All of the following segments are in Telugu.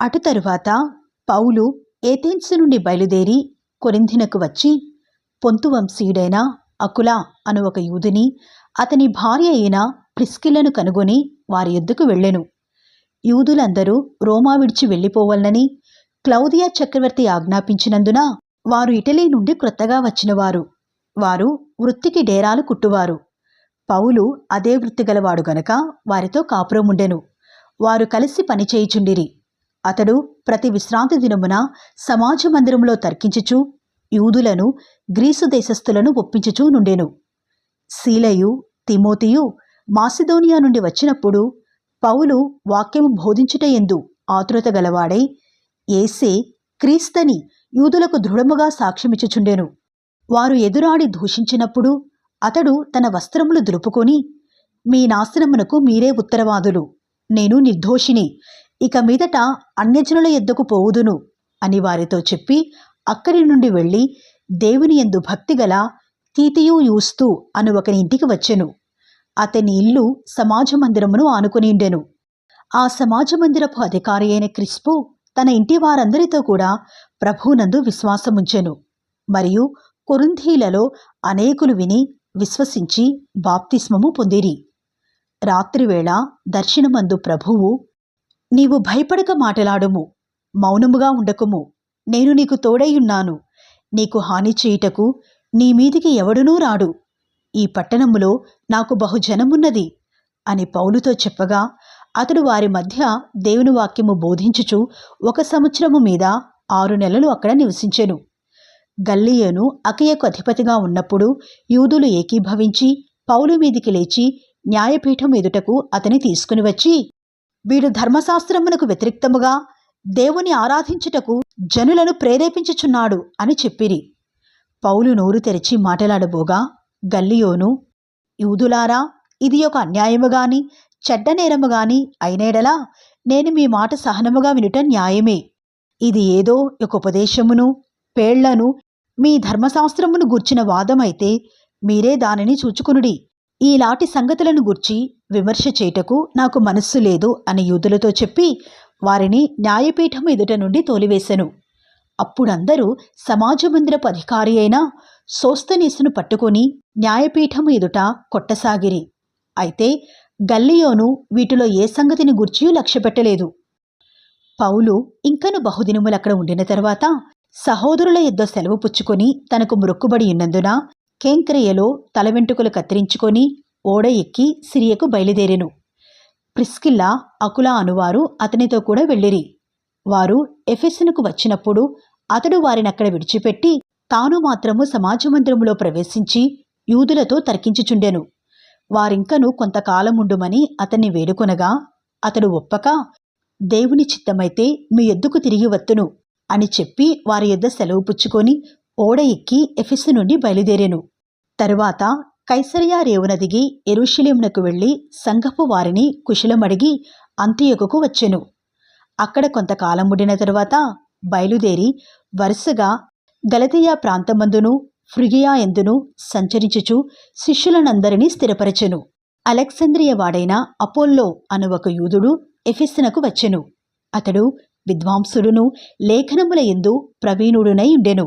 అటు తరువాత పౌలు ఏథెన్స్ నుండి బయలుదేరి కొరింథినకు వచ్చి పొంతు వంశీయుడైన అకుల అను ఒక యూదుని అతని భార్య అయిన ప్రిస్కిల్లను కనుగొని వారి ఎద్దుకు వెళ్ళెను. యూదులందరూ రోమా విడిచి వెళ్ళిపోవాలని క్లౌదియా చక్రవర్తి ఆజ్ఞాపించినందున వారు ఇటలీ నుండి క్రొత్తగా వచ్చినవారు. వారు వృత్తికి డేరాలు కుట్టువారు. పౌలు అదే వృత్తి గలవాడు గనక వారితో కాపురముండెను. వారు కలిసి పనిచేయుచుండిరి అతడు ప్రతి విశ్రాంతి దినమున సమాజ మందిరంలో తర్కించుచు యూదులను గ్రీసు దేశస్థులను ఒప్పించుచూ నుండెను. శీలయు తిమోతియు మాసిదోనియా నుండి వచ్చినప్పుడు పౌలు వాక్యము బోధించుట ఎందు ఆతురత గలవాడై ఏసే క్రీస్తని యూదులకు దృఢముగా సాక్ష్యమిచ్చుచుండెను. వారు ఎదురాడి దూషించినప్పుడు అతడు తన వస్త్రములు దులుపుకొని మీ నాశనమునకు మీరే ఉత్తరవాదులు. నేను నిర్దోషిని. ఇక మీదట అన్యజనుల ఎద్దకు పోవుదును అని వారితో చెప్పి అక్కడి నుండి వెళ్ళి దేవుని ఎందు భక్తిగల తీతియు యూస్తూ అను ఒకని ఇంటికి వచ్చెను. అతని ఇల్లు సమాజ మందిరమును ఆనుకునిండెను ఆ సమాజ మందిరపు అధికారి అయిన క్రిస్పు తన ఇంటి వారందరితో కూడా ప్రభువునందు విశ్వాసముంచెను. మరియు కొరుంధీలలో అనేకులు విని విశ్వసించి బాప్తిస్మము పొందిరి. రాత్రివేళ దర్శనమందు ప్రభువు నీవు భయపడక మాటలాడుము మౌనముగా ఉండకుము. నేను నీకు తోడైయున్నాను నీకు హాని చేయుటకు నీ మీదికి ఎవడునూ రాడు. ఈ పట్టణములో నాకు బహుజనమున్నది అని పౌలుతో చెప్పగా అతడు వారి మధ్య దేవుని వాక్యము బోధించుచు ఒక సంవత్సరము మీద ఆరు నెలలు అక్కడ నివసించెను. గల్లియోను అకయకు అధిపతిగా ఉన్నప్పుడు యూదులు ఏకీభవించి పౌలు మీదికి లేచి న్యాయపీఠం ఎదుటకు అతని తీసుకుని వచ్చి వీడు ధర్మశాస్త్రమునకు వ్యతిరిక్తముగా దేవుని ఆరాధించుటకు జనులను ప్రేరేపించుచున్నాడు అని చెప్పిరి. పౌలు నోరు తెరిచి మాటలాడబోగా గల్లియోను యూదులారా ఇది ఒక అన్యాయము గాని చెడ్డ నేరము గాని అయినేడలా నేను మీ మాట సహనముగా వినుట న్యాయమే. ఇది ఏదో ఒక ఉపదేశమును పేళ్ళను మీ ధర్మశాస్త్రమును గూర్చిన వాదమైతే మీరే దానిని చూచుకునుడి. ఈలాటి సంగతులను గుర్చి విమర్శ చేయుటకు నాకు మనస్సు లేదు అని యూదులతో చెప్పి వారిని న్యాయపీఠం ఎదుట నుండి తోలివేశను అప్పుడందరూ సమాజ మందిరపు అధికారి అయిన సోస్తనీసును పట్టుకొని న్యాయపీఠం ఎదుట కొట్టసాగిరి. అయితే గల్లియోను వీటిలో ఏ సంగతిని గూర్చియూ లక్ష్యపెట్టలేదు. పౌలు ఇంకను బహుదినములక్కడ ఉండిన తర్వాత సహోదరుల యుద్ధ సెలవు పుచ్చుకొని తనకు మొక్కుబడి ఉన్నందున కేంక్రియలో తల వెంట్రుకలు కత్తిరించుకొని ఓడ ఎక్కి సిరియకు బయలుదేరెను. ప్రిస్కిల్లా అకులా అనువారు అతనితో కూడా వెళ్ళిరి. వారు ఎఫెస్సునకు వచ్చినప్పుడు అతడు వారినక్కడ విడిచిపెట్టి తాను మాత్రము సమాజమందిరములో ప్రవేశించి యూదులతో తర్కించుచుండెను. వారింకను కొంతకాలముండుమని అతన్ని వేడుకొనగా అతడు ఒప్పక దేవుని చిత్తమైతే మీ ఎద్దుకు తిరిగి వత్తును అని చెప్పి వారి యొద్ద సెలవు పుచ్చుకొని ఓడ ఎక్కి ఎఫెసు నుండి బయలుదేరెను. తరువాత కైసరియా రేవున దిగి ఎరుషలేమునకు వెళ్ళి సంఘపు వారిని కుశలమడిగి అంత్యకుకు వచ్చెను. అక్కడ కొంతకాలం ఉండిన తరువాత బయలుదేరి వరుసగా గలతీయా ప్రాంతమందును ఫ్రిగియా ఎందును సంచరించుచు శిష్యులనందరినీ స్థిరపరచెను. అలెక్సంద్రియ వాడైన అపోల్లో అను ఒక యూదుడు ఎఫెస్సునకు వచ్చెను. అతడు విద్వాంసుడును లేఖనముల ఎందు ప్రవీణుడునై ఉండెను.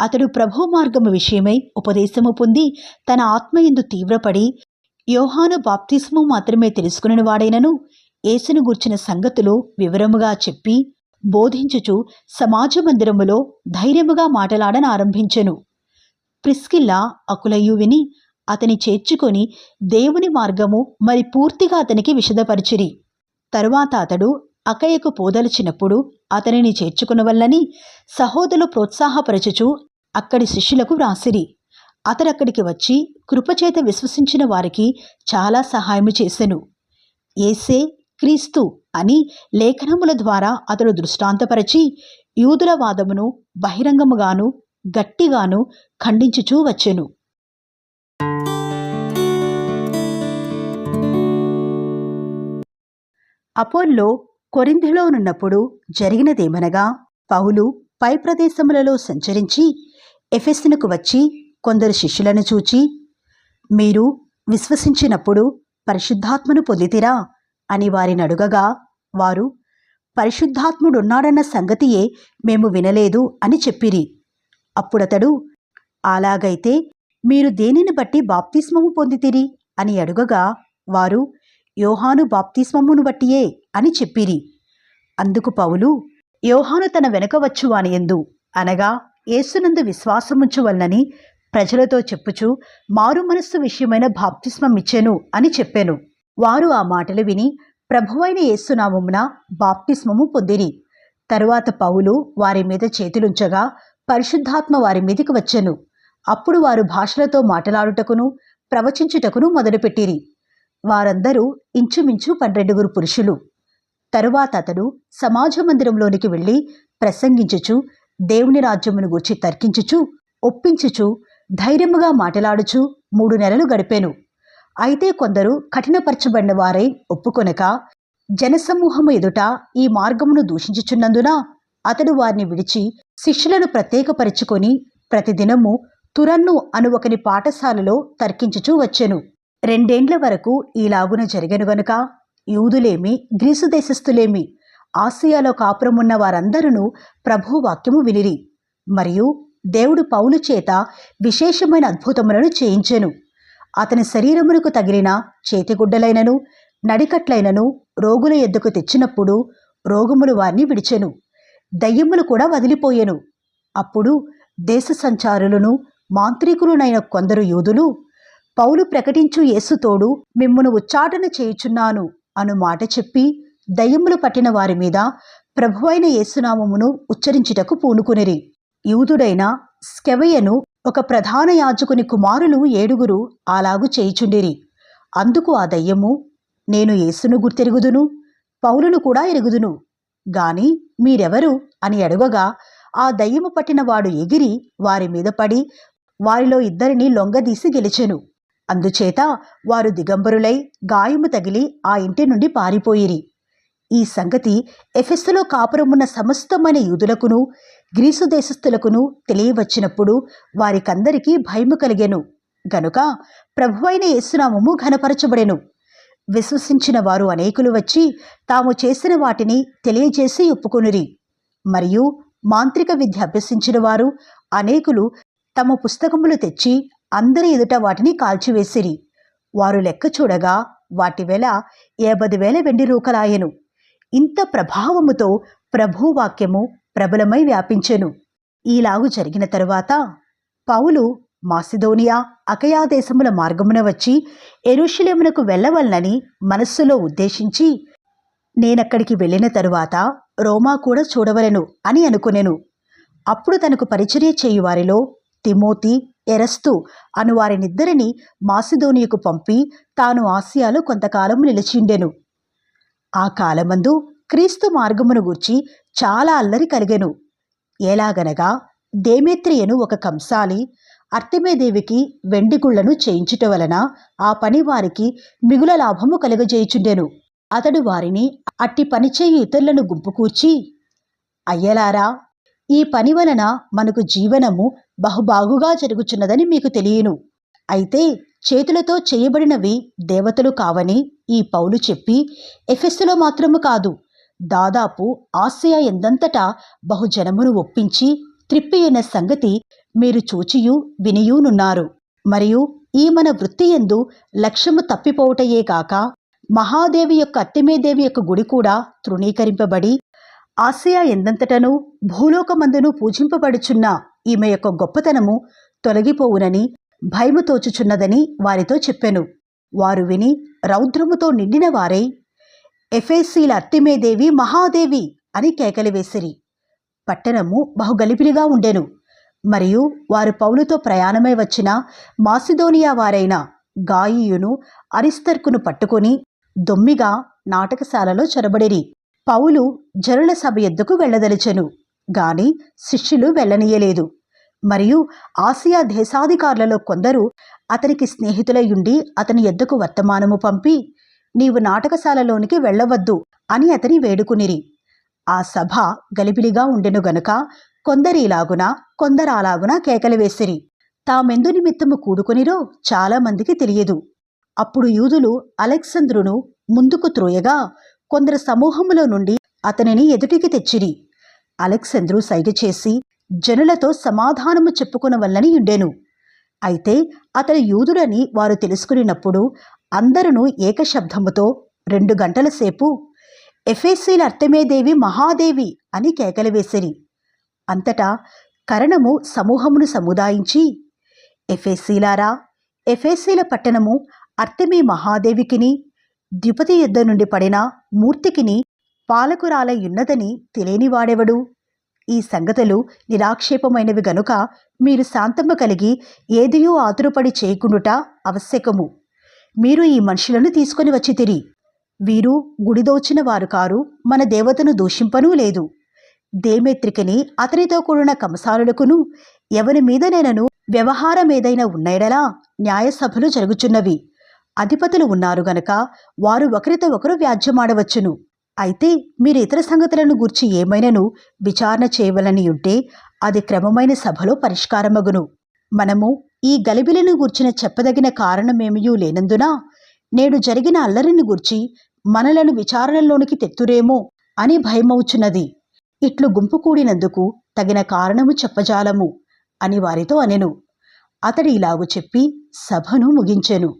అతడు ప్రభు మార్గము విషయమై ఉపదేశము పొంది తన ఆత్మ ఎందు తీవ్రపడి యోహాను బాప్తిస్ము మాత్రమే తెలుసుకుని వాడైనను యేసును గూర్చిన సంగతులు వివరముగా చెప్పి బోధించుచు సమాజ మందిరములో ధైర్యముగా మాటలాడనారంభించెను ప్రిస్కిల్లా అకులయు విని అతని చేర్చుకొని దేవుని మార్గము మరి పూర్తిగా అతనికి విషదపరిచిరి తరువాత అతడు అకయకు పోదలిచినప్పుడు అతనిని చేర్చుకునవల్లని సహోదరులు ప్రోత్సాహపరచుచు అక్కడి శిష్యులకు వ్రాసిరి. అతడక్కడికి వచ్చి కృపచేత విశ్వసించిన వారికి చాలా సహాయము చేసెను. ఏసే క్రీస్తు అని లేఖనముల ద్వారా అతడు దృష్టాంతపరచి యూదుల వాదమును బహిరంగముగాను గట్టిగాను ఖండించుచూ వచ్చెను. అపోల్లో కొరింథిలోనున్నప్పుడు జరిగినదేమనగా పౌలు పై ప్రదేశములలో సంచరించి ఎఫెస్సునకు వచ్చి కొందరు శిష్యులను చూచి మీరు విశ్వసించినప్పుడు పరిశుద్ధాత్మను పొందితిరా? అని వారిని అడుగగా వారు పరిశుద్ధాత్ముడున్నాడన్న సంగతియే మేము వినలేదు అని చెప్పిరి. అప్పుడతడు అలాగైతే మీరు దేనిని బట్టి బాప్తిస్మము పొందితిరి? అని అడుగగా వారు యోహాను బాప్తిస్మమును బట్టియే అని చెప్పిరి. అందుకు పౌలు యోహాను తన వెనక వచ్చువాని ఎందు అనగా యేసునందు విశ్వాసముంచువలనని ప్రజలతో చెప్పుచు మారు మనస్సు విషయమైన బాప్తిస్మమిచ్చెను అని చెప్పాను. వారు ఆ మాటలు విని ప్రభువైన యేసునామమున బాప్తిస్మము పొందిరి. తరువాత పౌలు వారి మీద చేతులుంచగా పరిశుద్ధాత్మ వారి మీదికి వచ్చెను. అప్పుడు వారు భాషలతో మాట్లాడుటకును ప్రవచించుటకును మొదలుపెట్టిరి. వారందరూ ఇంచుమించు పన్నెండుగురు పురుషులు. తరువాత అతడు సమాజ మందిరంలోనికి వెళ్ళి ప్రసంగించుచు దేవుని రాజ్యమును గూర్చి తర్కించుచు ఒప్పించుచు ధైర్యముగా మాటలాడుచు మూడు నెలలు గడిపాను. అయితే కొందరు కఠినపరచబడిన వారై ఒప్పుకొనక జనసమూహము ఎదుట ఈ మార్గమును దూషించుచున్నందున అతడు వారిని విడిచి శిష్యులను ప్రత్యేకపరుచుకొని ప్రతిదినము తురన్ను అను ఒకని పాఠశాలలో తర్కించుచూ వచ్చెను. రెండేండ్ల వరకు ఈలాగున జరిగను గనుక. యూదులేమి గ్రీసు దేశస్థులేమి ఆసియాలో కాపురమున్న వారందరూ ప్రభు వాక్యము వినిరి. మరియు దేవుడు పౌలు చేత విశేషమైన అద్భుతములను చేయించెను. అతని శరీరమునకు తగిలిన చేతిగుడ్డలైనను నడికట్లైనను రోగుల ఎద్దుకు తెచ్చినప్పుడు రోగములు వారిని విడిచెను. దయ్యములు కూడా వదిలిపోయెను. అప్పుడు దేశ సంచారులను మాంత్రికులునైన కొందరు యూదులు పౌలు ప్రకటించు యేసుతోడు మిమ్మును ఉచ్చాటన చేయుచున్నాను అను మాట చెప్పి దయ్యములు పట్టిన వారి మీద ప్రభువైన యేసునామమును ఉచ్చరించుటకు పూనుకునిరి. యూదుడైన స్కెవయ్యను ఒక ప్రధాన యాజకుని కుమారులు ఏడుగురు అలాగు చేయుచుండిరి. అందుకు ఆ దయ్యము నేను యేసును గుర్తెరుగుదును పౌలును కూడా ఎరుగుదును. గాని మీరెవరు? అని అడగగా ఆ దయ్యము పట్టిన వాడు ఎగిరి వారి మీద పడి వారిలో ఇద్దరిని లొంగదీసి గెలిచెను. అందుచేత వారు దిగంబరులై గాయము తగిలి ఆ ఇంటి నుండి పారిపోయిరి. ఈ సంగతి ఎఫెస్సులో కాపురమున్న సమస్తమైన యూదులకును గ్రీసు దేశస్థులకును తెలియవచ్చినప్పుడు వారికందరికీ భయము కలిగెను. గనుక ప్రభువైన యేసునామము ఘనపరచబడెను. విశ్వసించిన వారు అనేకులు వచ్చి తాము చేసిన వాటిని తెలియజేసి ఒప్పుకొనిరి. మరియు మాంత్రిక విద్య అభ్యసించిన వారు అనేకులు తమ పుస్తకములు తెచ్చి అందరి ఎదుట వాటిని కాల్చివేసిరి. వారు లెక్క చూడగా వాటి వెల ఏబది వేల వెండి రూకలాయెను. ఇంత ప్రభావముతో ప్రభువాక్యము ప్రబలమై వ్యాపించెను. ఈలాగు జరిగిన తరువాత పౌలు మాసిదోనియా అకయా దేశముల మార్గమున వచ్చి ఎరుషులేమునకు వెళ్ళవలనని మనస్సులో ఉద్దేశించి నేనక్కడికి వెళ్ళిన తరువాత రోమా కూడా చూడవలెను అని అనుకునేను. అప్పుడు తనకు పరిచర్య చేయువారిలో తిమోతి ఎరస్తు అను వారినిద్దరిని మాసిదోనియకు పంపి తాను ఆసియాలో కొంతకాలం నిలిచిండెను. ఆ కాలమందు క్రీస్తు మార్గమును గూర్చి చాలా అల్లరి కలిగెను. ఎలాగనగా దేమేత్రియను ఒక కంసాలి అర్తిమేదేవికి వెండిగుళ్ళను చేయించుట వలన ఆ పని వారికి మిగుల లాభము కలుగజేయుచుండెను. అతడు వారిని అట్టి పనిచేయు ఇతరులను గుంపుకూర్చి అయ్యలారా ఈ పని వలన మనకు జీవనము బహుబాగుగా జరుగుచున్నదని మీకు తెలియను. అయితే చేతులతో చేయబడినవి దేవతలు కావని ఈ పౌలు చెప్పి ఎఫెస్సులో మాత్రము కాదు దాదాపు ఆసియా ఎందంతటా బహుజనమును ఒప్పించి త్రిప్పియున్న సంగతి మీరు చూచియు వినియూనున్నారు. మరియు ఈ మన వృత్తి ఎందు లక్ష్యము తప్పిపోవుటయే కాక మహాదేవి యొక్క అత్తిమేదేవి యొక్క గుడి కూడా తృణీకరింపబడి ఆసియా ఎందంతటను భూలోకమందును పూజింపబడుచున్న ఈమె యొక్క గొప్పతనము తొలగిపోవునని భయము తోచుచున్నదని వారితో చెప్పెను. వారు విని రౌద్రముతో నిండిన వారై ఎఫేసీల అత్తిమేదేవి మహాదేవి అని కేకలి వేసిరి. పట్టణము బహుగలిపిలిగా ఉండెను. మరియు వారు పౌలుతో ప్రయాణమై వచ్చిన మాసిదోనియా వారైన గాయియును అరిస్తర్కును పట్టుకొని దొమ్మిగా నాటకశాలలో చొరబడిరి. పౌలు జనుల సభ ఎద్దుకు వెళ్ళదలిచెను గాని శిష్యులు వెళ్ళనీయలేదు. మరియు ఆసియా దేశాధికారులలో కొందరు అతనికి స్నేహితులయుండి అతని ఎద్దుకు వర్తమానము పంపి నీవు నాటకశాలలోనికి వెళ్ళవద్దు అని అతని వేడుకునిరి. ఆ సభ గలిబిలిగా ఉండెను గనుక కొందరిలాగున కొందరాలాగున కేకలు వేసిరి. తామెందు నిమిత్తము కూడుకునిరో చాలామందికి తెలియదు. అప్పుడు యూదులు అలెక్సంద్రును ముందుకు త్రోయగా కొందరు సమూహములో నుండి అతనిని ఎదుటికి తెచ్చిరి. అలెక్సంద్రు సైగ చేసి జనులతో సమాధానము చెప్పుకునవల్లని ఉండెను అయితే అతని యూదుడని వారు తెలుసుకునినప్పుడు అందరూ ఏకశబ్దముతో రెండు గంటల సేపు ఎఫేసీల అర్థమేదేవి మహాదేవి అని కేకలు వేసిరి. అంతటా కరణము సమూహమును సముదాయించి ఎఫేసీలారా ఎఫేసీల పట్టణము అర్థమే మహాదేవికిని ద్విపతి యుద్ధ నుండి పడిన మూర్తికిని పాలకురాలయ్యున్నదని తెలియనివాడెవడు ఈ సంగతులు నిరాక్షేపమైనవి గనుక మీరు శాంతమ్మ కలిగి ఏదియో ఆతురుపడి చేయకుండుట ఆవశ్యకము. మీరు ఈ మనుషులను తీసుకొని వచ్చితిరి వీరు గుడిదోచిన వారు కారు మన దేవతను దూషింపనూ లేదు. దేమేత్రికని అతనితో కూడిన కంసాలులకును ఎవరి మీద నేనను వ్యవహారమేదైనా ఉన్నయడలా న్యాయసభలు జరుగుచున్నవి. అధిపతులు ఉన్నారు గనక వారు ఒకరితో ఒకరు వ్యాజ్యమాడవచ్చును. అయితే మీరు ఇతర సంగతులను గూర్చి ఏమైనను విచారణ చేయవలని ఉంటే అది క్రమమైన సభలో పరిష్కారమగును. మనము ఈ గలిబిలిని గూర్చిన చెప్పదగిన కారణమేమీ లేనందున నేడు జరిగిన అల్లరిని గూర్చి మనలను విచారణలోనికి తెత్తురేమో అని భయమవుచున్నది. ఇట్లు గుంపు కూడినందుకు తగిన కారణము చెప్పజాలము అని వారితో అనెను. అతడు ఇలాగు చెప్పి సభను ముగించెను.